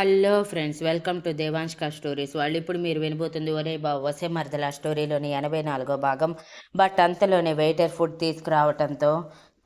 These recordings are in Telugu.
హలో ఫ్రెండ్స్ వెల్కమ్ టు దేవాంష్క స్టోరీస్. వాళ్ళు ఇప్పుడు మీరు వినబోతుంది ఒరే బా వసే మరదల స్టోరీలోని ఎనభై నాలుగో భాగం. బట్ అంతలోనే వెయిటర్ ఫుడ్ తీసుకురావటంతో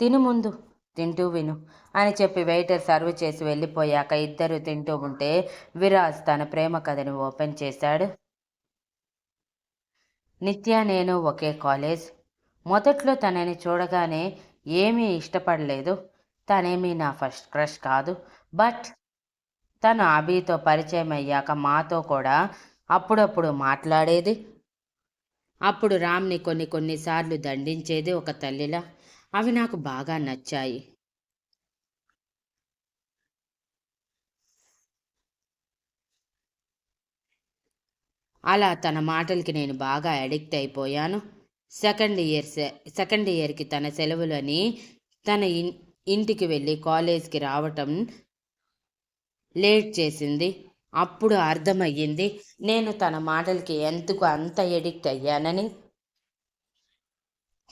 తిను ముందు తింటూ విను అని చెప్పి వెయిటర్ సర్వ్ చేసి వెళ్ళిపోయాక ఇద్దరు తింటూ ఉంటే విరాజ్ తన ప్రేమ కథని ఓపెన్ చేశాడు. నిత్య నేను ఒకే కాలేజ్. మొదట్లో తనని చూడగానే ఏమీ ఇష్టపడలేదు. తనేమీ నా ఫస్ట్ క్రష్ కాదు. బట్ తను అభితో పరిచయం అయ్యాక మాతో కూడా అప్పుడప్పుడు మాట్లాడేది. అప్పుడు రామ్ని కొన్ని కొన్నిసార్లు దండించేది ఒక తల్లిలా. అవి నాకు బాగా నచ్చాయి. అలా తన మాటలకి నేను బాగా అడిక్ట్ అయిపోయాను. సెకండ్ ఇయర్ సెకండ్ ఇయర్కి తన సెలవులని తన ఇంటికి వెళ్ళి కాలేజ్కి రావటం లేట్ చేసింది. అప్పుడు అర్థమయ్యింది నేను తన మాటలకి ఎందుకు అంత ఎడిక్ట్ అయ్యానని.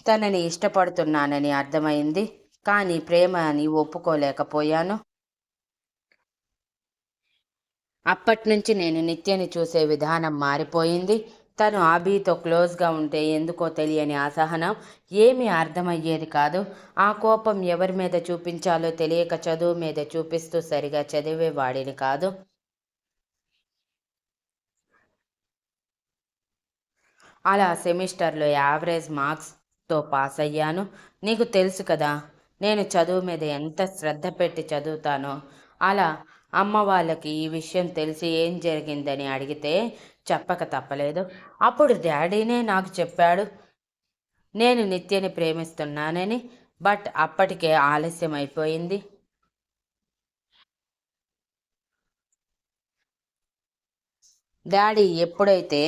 తనని ఇష్టపడుతున్నానని అర్థమైంది కానీ ప్రేమ అని ఒప్పుకోలేకపోయాను. అప్పటి నుంచి నేను నిత్యని చూసే విధానం మారిపోయింది. తను ఆబీతో క్లోజ్గా ఉంటే ఎందుకో తెలియని అసహనం ఏమీ అర్థమయ్యేది కాదు. ఆ కోపం ఎవరి మీద చూపించాలో తెలియక చదువు మీద చూపిస్తూ సరిగా చదివేవాడిని కాదు. అలా సెమిస్టర్లో యావరేజ్ మార్క్స్తో పాస్ అయ్యాను. నీకు తెలుసు కదా నేను చదువు మీద ఎంత శ్రద్ధ పెట్టి చదువుతానో. అలా అమ్మ వాళ్ళకి ఈ విషయం తెలిసి ఏం జరిగిందని అడిగితే చెప్పక తప్పలేదు. అప్పుడు డాడీనే నాకు చెప్పాడు నేను నిత్యని ప్రేమిస్తున్నానని బట్ అప్పటికే ఆలస్యం అయిపోయింది. డాడీ ఎప్పుడైతే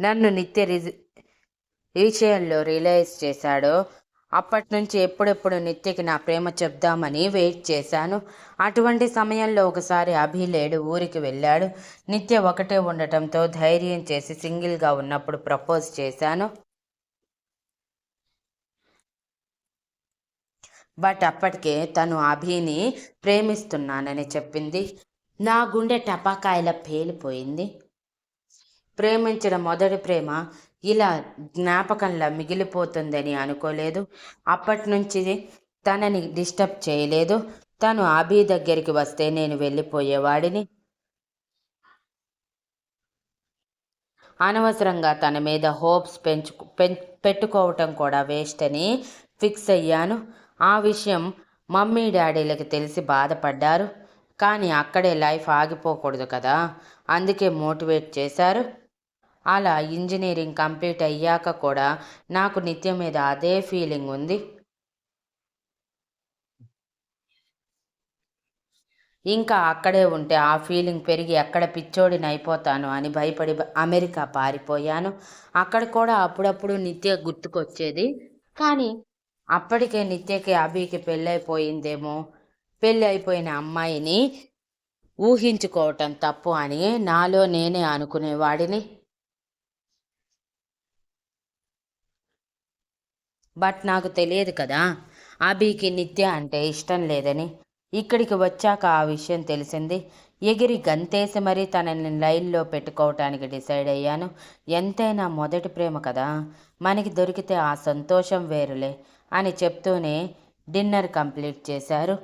నన్ను నిత్య విషయంలో రియలైజ్ చేశాడో అప్పటి నుంచి ఎప్పుడెప్పుడు నిత్యకి నా ప్రేమ చెప్దామని వెయిట్ చేశాను. అటువంటి సమయంలో ఒకసారి అభిలేడు ఊరికి వెళ్ళాడు. నిత్య ఒకటే ఉండటంతో ధైర్యం చేసి సింగిల్గా ఉన్నప్పుడు ప్రపోజ్ చేశాను. బట్ అప్పటికే తను అభిని ప్రేమిస్తున్నానని చెప్పింది. నా గుండె టపాకాయల పేలిపోయింది. ప్రేమించిన మొదటి ప్రేమ. ఇలా జ్ఞాపకంలా మిగిలిపోతుందని అనుకోలేదు. అప్పటి నుంచి తనని డిస్టర్బ్ చేయలేదు. తను అభి దగ్గరికి వస్తే నేను వెళ్ళిపోయేవాడిని. అనవసరంగా తన మీద హోప్స్ పెంచు పెట్టుకోవటం కూడా వేస్ట్ అని ఫిక్స్ అయ్యాను. ఆ విషయం మమ్మీ డాడీలకు తెలిసి బాధపడ్డారు. కానీ అక్కడే లైఫ్ ఆగిపోకూడదు కదా. అందుకే మోటివేట్ చేశారు. అలా ఇంజనీరింగ్ కంప్లీట్ అయ్యాక కూడా నాకు నిత్యం మీద అదే ఫీలింగ్ ఉంది. ఇంకా అక్కడే ఉంటే ఆ ఫీలింగ్ పెరిగి ఎక్కడ పిచ్చోడిని అయిపోతాను అని భయపడి అమెరికా పారిపోయాను. అక్కడ కూడా అప్పుడప్పుడు నిత్య గుర్తుకొచ్చేది. కానీ అప్పటికే నిత్యకి అభికి పెళ్ళైపోయిందేమో పెళ్ళి అయిపోయిన అమ్మాయిని ఊహించుకోవటం తప్పు అని నాలో నేనే అనుకునేవాడిని. బట్ నాకు తెలియదు కదా. అభికి నిత్య అంటే ఇష్టం లేదని. ఇక్కడికి వచ్చాక ఆ విషయం తెలిసింది. ఎగిరి గంతేసి మరీ తనని లైన్లో పెట్టుకోవటానికి డిసైడ్ అయ్యాను. ఎంతైనా మొదటి ప్రేమ కదా. మనకి దొరికితే ఆ సంతోషం వేరులే అని చెప్తూనే డిన్నర్ కంప్లీట్ చేశారు.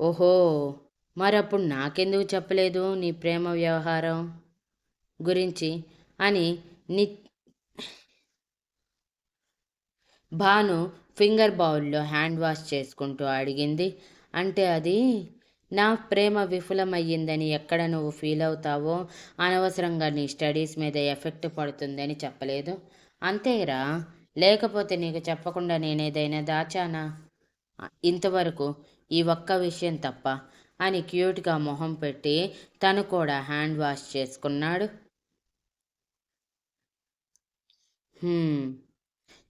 ఓహో! మరప్పుడు నాకెందుకు చెప్పలేదు నీ ప్రేమ వ్యవహారం గురించి? అని ని భాను ఫింగర్ బౌల్లో హ్యాండ్ వాష్ చేసుకుంటూ అడిగింది. అంటే అది నా ప్రేమ విఫలమయ్యిందని ఎక్కడ నువ్వు ఫీల్ అవుతావో? అనవసరంగా నీ స్టడీస్ మీద ఎఫెక్ట్ పడుతుందని చెప్పలేదు. అంతేరా లేకపోతే నీకు చెప్పకుండా నేనేదైనా దాచానా? ఇంతవరకు ఈ ఒక్క విషయం తప్ప అని క్యూట్గా మొహం పెట్టి తను కూడా హ్యాండ్ వాష్ చేసుకున్నాడు.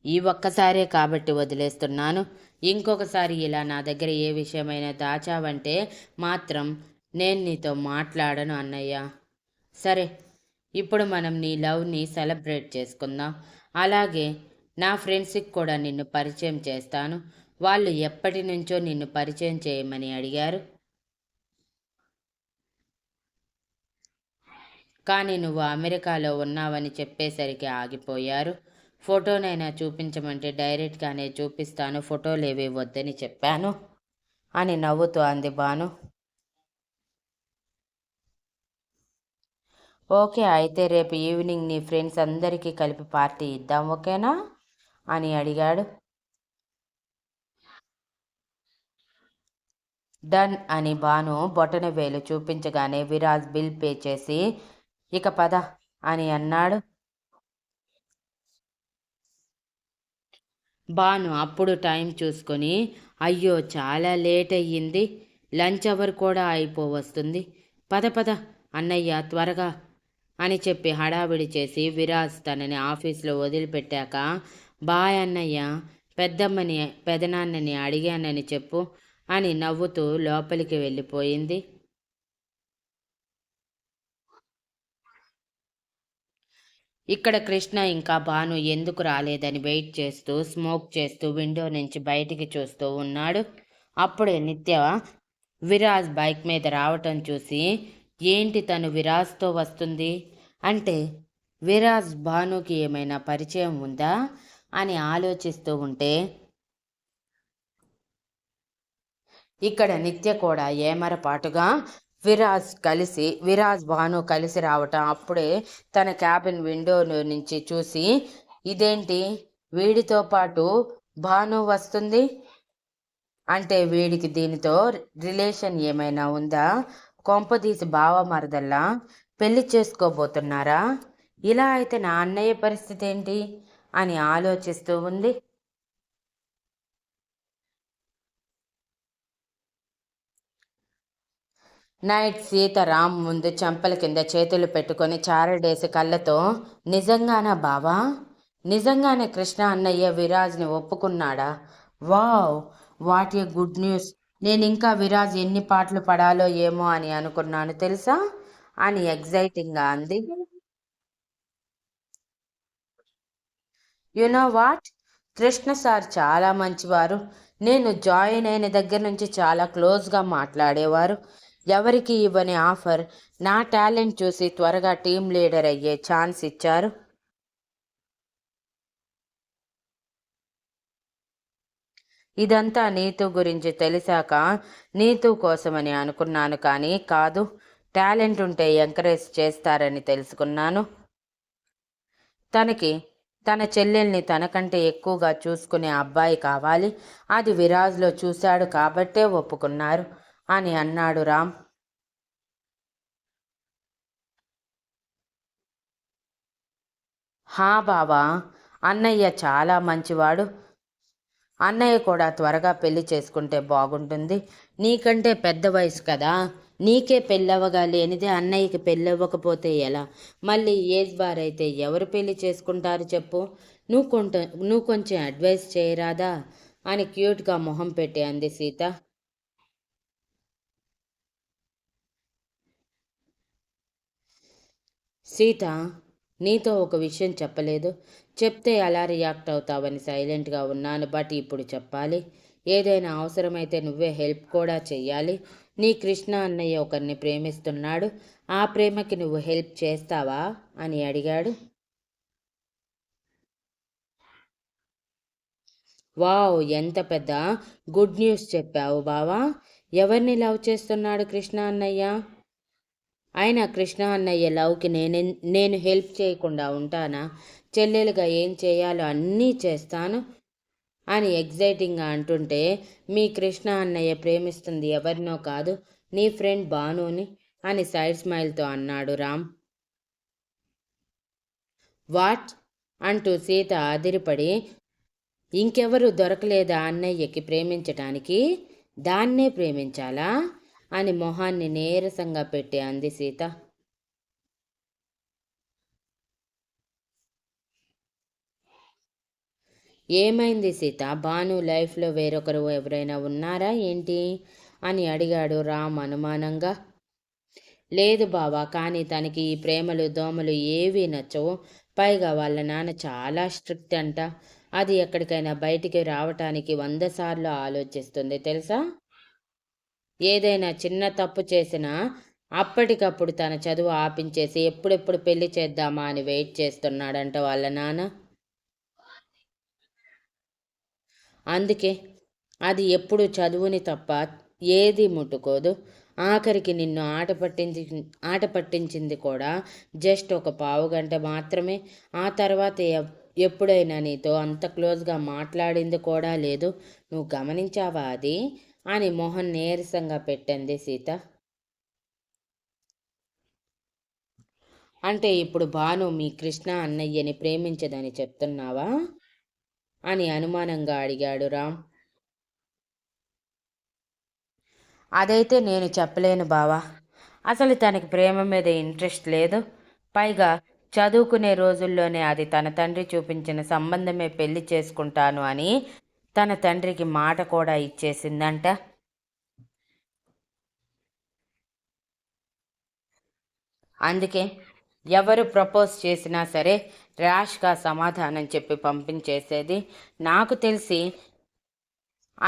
ఈ ఒక్కసారే కాబట్టి వదిలేస్తున్నాను. ఇంకొకసారి ఇలా నా దగ్గర ఏ విషయమైనా దాచావంటే మాత్రం నేను నీతో మాట్లాడను అన్నయ్య. సరే ఇప్పుడు మనం నీ లవ్ని సెలబ్రేట్ చేసుకుందాం. అలాగే నా ఫ్రెండ్స్కి కూడా నిన్ను పరిచయం చేస్తాను. వాళ్ళు ఎప్పటి నుంచో నిన్ను పరిచయం చేయమని అడిగారు. కానీ నువ్వు అమెరికాలో ఉన్నావని చెప్పేసరికి ఆగిపోయారు. ఫోటోనైనా చూపించమంటే డైరెక్ట్గానే చూపిస్తాను ఫోటోలేవి వద్దని చెప్పాను అని నవ్వుతూ అంది బాను ఓకే అయితే రేపు ఈవినింగ్ నీ ఫ్రెండ్స్ అందరికీ కలిపి పార్టీ ఇద్దాం ఓకేనా? అని అడిగాడు. డన్ అని బాను బొటన వేలు చూపించగానే విరాజ్ బిల్ పే చేసి ఇక పద అని అన్నాడు. బాను అప్పుడు టైం చూసుకొని అయ్యో చాలా లేట్ అయ్యింది. లంచ్ అవర్ కూడా అయిపోవస్తుంది. పద పద అన్నయ్య త్వరగా అని చెప్పి హడావిడి చేసి విరాజ్ తనని ఆఫీస్లో వదిలిపెట్టాక బాయ్ అన్నయ్య పెద్దమ్మని పెదనాన్నని అడిగానని చెప్పు అని నవ్వుతూ లోపలికి వెళ్ళిపోయింది. ఇక్కడ కృష్ణ ఇంకా భాను ఎందుకు రాలేదని వెయిట్ చేస్తూ స్మోక్ చేస్తూ విండో నుంచి బయటికి చూస్తూ ఉన్నాడు. అప్పుడే నిత్య విరాజ్ బైక్ మీద రావటం చూసి ఏంటి తను విరాజ్తో వస్తుంది? అంటే విరాజ్ భానుకి ఏమైనా పరిచయం ఉందా? అని ఆలోచిస్తూ ఉంటే ఇక్కడ నిత్య కూడా ఏమరపాటుగా విరాజ్ కలిసి విరాజ్ భాను కలిసి రావటం అప్పుడే తన క్యాబిన్ విండో నుంచి చూసి ఇదేంటి? వీడితో పాటు భాను వస్తుంది? అంటే వీడికి దీనితో రిలేషన్ ఏమైనా ఉందా? కొంపదీసి బావ మరదల్లా పెళ్ళి చేసుకోబోతున్నారా? ఇలా అయితే నా అన్నయ్య పరిస్థితి ఏంటి? అని ఆలోచిస్తూ ఉంది. నైట్ సీతారాం ముందు చెంపల కింద చేతులు పెట్టుకొని చారడేసి కళ్ళతో నిజంగానా బావా? నిజంగానే కృష్ణ అన్నయ్య విరాజ్ని ఒప్పుకున్నాడా? Wow what a good news. నేను ఇంకా విరాజ్ ఎన్ని పాటలు పడాలో ఏమో అని అనుకున్నాను తెలుసా? అని ఎగ్జైటింగ్గా అంది. You know what? కృష్ణ సార్ చాలా మంచివారు. నేను జాయిన్ అయిన దగ్గర నుంచి చాలా క్లోజ్గా మాట్లాడేవారు. ఎవరికి ఇవ్వని ఆఫర్? నా టాలెంట్ చూసి త్వరగా టీం లీడర్ అయ్యే ఛాన్స్ ఇచ్చారు. ఇదంతా నీతు గురించి తెలిసాక నీతు కోసమని అనుకున్నాను కానీ కాదు టాలెంట్ ఉంటే ఎంకరేజ్ చేస్తారని తెలుసుకున్నాను. తనకి తన చెల్లెల్ని తనకంటే ఎక్కువగా చూసుకునే అబ్బాయి కావాలి. అది విరాజ్లో చూశాడు కాబట్టే ఒప్పుకున్నారు. అని అన్నాడు రామ్. హా బావా అన్నయ్య చాలా మంచివాడు. అన్నయ్య కూడా త్వరగా పెళ్ళి చేసుకుంటే బాగుంటుంది. నీకంటే పెద్ద వయసు కదా. నీకే పెళ్ళవగా లేనిదే అన్నయ్యకి పెళ్ళవ్వకపోతే ఎలా? మళ్ళీ ఏజ్ బార్ అయితే ఎవరు పెళ్ళి చేసుకుంటారు చెప్పు? నువ్వు కొంట నువ్వు కొంచెం అడ్వైస్ చేయరాదా? అని క్యూట్గా మొహం పెట్టి అంది సీత. సీత నీతో ఒక విషయం చెప్పలేదు. చెప్తే అలా రియాక్ట్ అవుతావని సైలెంట్గా ఉన్నాను. బట్ ఇప్పుడు చెప్పాలి. ఏదైనా అవసరమైతే నువ్వే హెల్ప్ కూడా చెయ్యాలి. నీ కృష్ణ అన్నయ్య ఒకరిని ప్రేమిస్తున్నాడు. ఆ ప్రేమకి నువ్వు హెల్ప్ చేస్తావా? అని అడిగాడు. వావ్ ఎంత పెద్ద గుడ్ న్యూస్ చెప్పావు బావా. ఎవరిని లవ్ చేస్తున్నాడు కృష్ణ అన్నయ్య? ఆయన కృష్ణ అన్నయ్య లవ్కి నేను నేను హెల్ప్ చేయకుండా ఉంటానా? చెల్లెలుగా ఏం చేయాలో అన్నీ చేస్తాను అని ఎగ్జైటింగ్గా అంటుంటే మీ కృష్ణ అన్నయ్య ప్రేమిస్తుంది ఎవరినో కాదు నీ ఫ్రెండ్ బానుని అని సైడ్ స్మైల్తో అన్నాడు రామ్. వాట్? అంటూ సీత అదిరిపడి ఇంకెవరు దొరకలేదా అన్నయ్యకి ప్రేమించటానికి? దాన్నే ప్రేమించాలా? అని మొహాన్ని నీరసంగా పెట్టి అంది సీత. ఏమైంది సీత? భాను లైఫ్లో వేరొకరు ఎవరైనా ఉన్నారా ఏంటి? అని అడిగాడు రామ్ అనుమానంగా. లేదు బావా కానీ తనకి ఈ ప్రేమలు దోమలు ఏవీ నచ్చవు. పైగా వాళ్ళ నాన్న చాలా స్ట్రిక్ట్ అంట. అది ఎక్కడికైనా బయటికి రావటానికి వంద సార్లు ఆలోచిస్తుంది తెలుసా? ఏదైనా చిన్న తప్పు చేసినా అప్పటికప్పుడు తన చదువు ఆపించేసి ఎప్పుడెప్పుడు పెళ్ళి చేద్దామా అని వెయిట్ చేస్తున్నాడంట వాళ్ళ నాన్న. అందుకే అది ఎప్పుడు చదువుని తప్ప ఏది ముట్టుకోదు. ఆఖరికి నిన్ను ఆట పట్టించి ఆట పట్టించింది కూడా జస్ట్ ఒక పావు గంట మాత్రమే. ఆ తర్వాత ఎప్పుడైనా నీతో అంత క్లోజ్గా మాట్లాడింది కూడా లేదు. నువ్వు గమనించావా అది? అని మొహం నీరసంగా పెట్టింది సీత. అంటే ఇప్పుడు భాను మీ కృష్ణ అన్నయ్యని ప్రేమించదని చెప్తున్నావా? అని అనుమానంగా అడిగాడు రామ్. అదైతే నేను చెప్పలేను బావా. అసలు తనకి ప్రేమ మీద ఇంట్రెస్ట్ లేదు. పైగా చదువుకునే రోజుల్లోనే అది తన తండ్రి చూపించిన సంబంధమే పెళ్ళి చేసుకుంటాను అని తన తండ్రికి మాట కూడా ఇచ్చేసిందంట. అందుకే ఎవరు ప్రపోజ్ చేసినా సరే ర్యాష్గా సమాధానం చెప్పి పంపించేసేది. నాకు తెలిసి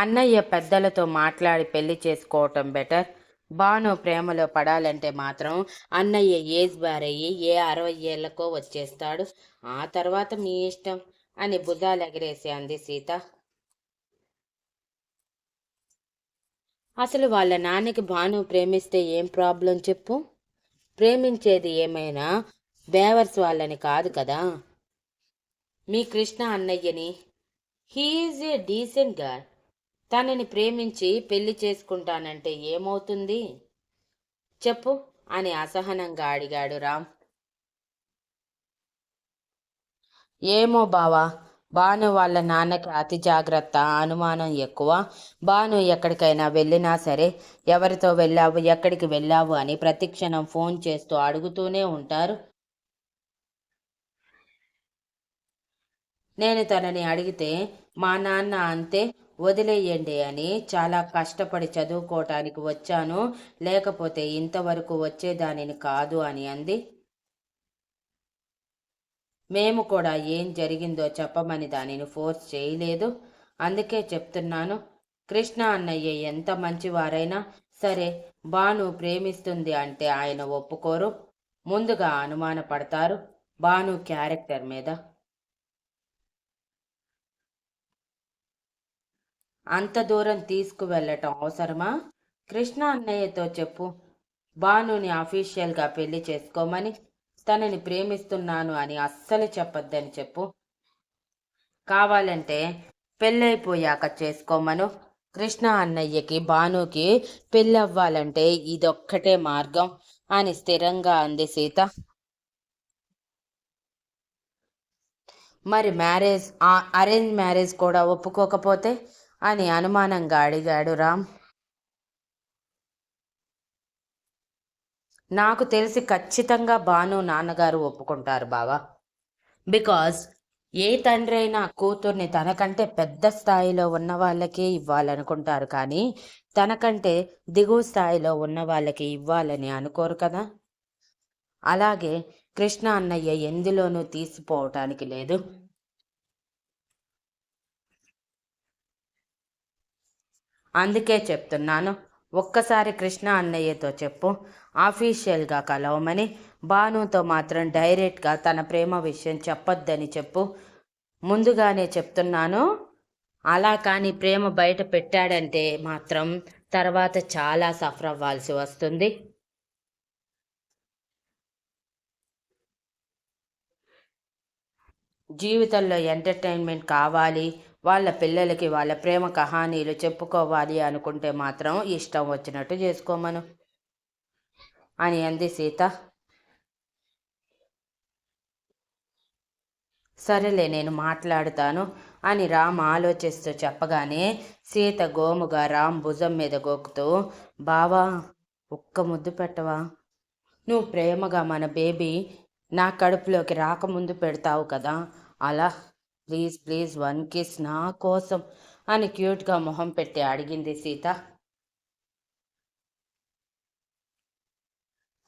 అన్నయ్య పెద్దలతో మాట్లాడి పెళ్ళి చేసుకోవటం బెటర్. బాను ప్రేమలో పడాలంటే మాత్రం అన్నయ్య ఏజ్ బారయ్యి ఏ అరవై ఏళ్ళకో వచ్చేస్తాడు. ఆ తర్వాత మీ ఇష్టం అని బుధాలు ఎగిరేసి అంది సీత. అసలు వాళ్ళ నాన్నకి భాను ప్రేమిస్తే ఏం ప్రాబ్లం చెప్పు? ప్రేమించేది ఏమైనా బేవర్స్ వాళ్ళని కాదు కదా. మీ కృష్ణ అన్నయ్యని హీఈస్ ఏ డీసెంట్ గాయ్ తనని ప్రేమించి పెళ్ళి చేసుకుంటానంటే ఏమవుతుంది? చెప్పు అని అసహనంగా అడిగాడు రామ్. ఏమో బావా బాను వాళ్ళ నాన్నకి అతి జాగ్రత్త అనుమానం ఎక్కువ. బాను ఎక్కడికైనా వెళ్ళినా సరే ఎవరితో వెళ్ళావు? ఎక్కడికి వెళ్ళావు? అని ప్రతిక్షణం ఫోన్ చేస్తూ అడుగుతూనే ఉంటారు. నేను తనని అడిగితే మా నాన్న అంతే వదిలేయండి అని చాలా కష్టపడి చదువుకోవటానికి వచ్చాను. లేకపోతే ఇంతవరకు వచ్చేదానిని కాదు అని అంది. మేము కూడా ఏం జరిగిందో చెప్పమని దానిని ఫోర్స్ చేయలేదు. అందుకే చెప్తున్నాను కృష్ణ అన్నయ్య ఎంత మంచివారైనా సరే బాను ప్రేమిస్తుంది అంటే ఆయన ఒప్పుకోరు. ముందుగా అనుమానపడతారు బాను క్యారెక్టర్ మీద. అంత దూరం తీసుకువెళ్ళటం అవసరమా? కృష్ణ అన్నయ్యతో చెప్పు బానుని అఫీషియల్గా పెళ్ళి చేసుకోమని. తనని ప్రేమిస్తున్నాను అని అస్సలు చెప్పొద్దని చెప్పు. కావాలంటే పెళ్ళైపోయాక చేసుకోమను కృష్ణ అన్నయ్యకి భానుకి పెళ్ళవ్వాలంటే ఇదొక్కటే మార్గం అని స్థిరంగా అంది సీత. మరి మ్యారేజ్ అరేంజ్ మ్యారేజ్ కూడా ఒప్పుకోకపోతే? అని అనుమానంగా అడిగాడు రామ్. నాకు తెలిసి ఖచ్చితంగా భాను నాన్నగారు ఒప్పుకుంటారు బావా. బికాజ్ ఏ తండ్రి అయినా కూతుర్ని తనకంటే పెద్ద స్థాయిలో ఉన్న వాళ్ళకే ఇవ్వాలనుకుంటారు కానీ తనకంటే దిగువ స్థాయిలో ఉన్న వాళ్ళకి ఇవ్వాలని అనుకోరు కదా. అలాగే కృష్ణ అన్నయ్య ఎందులోనూ తీసిపోవటానికి లేదు. అందుకే చెప్తున్నాను ఒక్కసారి కృష్ణ అన్నయ్యతో చెప్పు ఆఫీషియల్గా కలవమని భానుతో మాత్రం డైరెక్ట్గా తన ప్రేమ విషయం చెప్పొద్దని చెప్పు. ముందుగానే చెప్తున్నాను. అలా కానీ ప్రేమ బయట పెట్టాడంటే మాత్రం తర్వాత చాలా సఫర్ అవ్వాల్సి వస్తుంది. జీవితంలో ఎంటర్టైన్మెంట్ కావాలి. వాళ్ళ పిల్లలకి వాళ్ళ ప్రేమ కహానీలు చెప్పుకోవాలి అనుకుంటే మాత్రం ఇష్టం వచ్చినట్టు చేసుకోమను. అని అంది సీత సరేలే నేను మాట్లాడుతాను. అని రామ్ ఆలోచిస్తూ చెప్పగానే సీత గోముగా రామ్ భుజం మీద గోకుతూ బావా ఒక్క ముద్దు పెట్టవా? నువ్వు ప్రేమగా మన బేబీ నా కడుపులోకి రాకముందు పెడతావు కదా? అలా ప్లీజ్ ప్లీజ్ వన్ కిస్ నా కోసం అని క్యూట్గా మొహం పెట్టి అడిగింది సీత.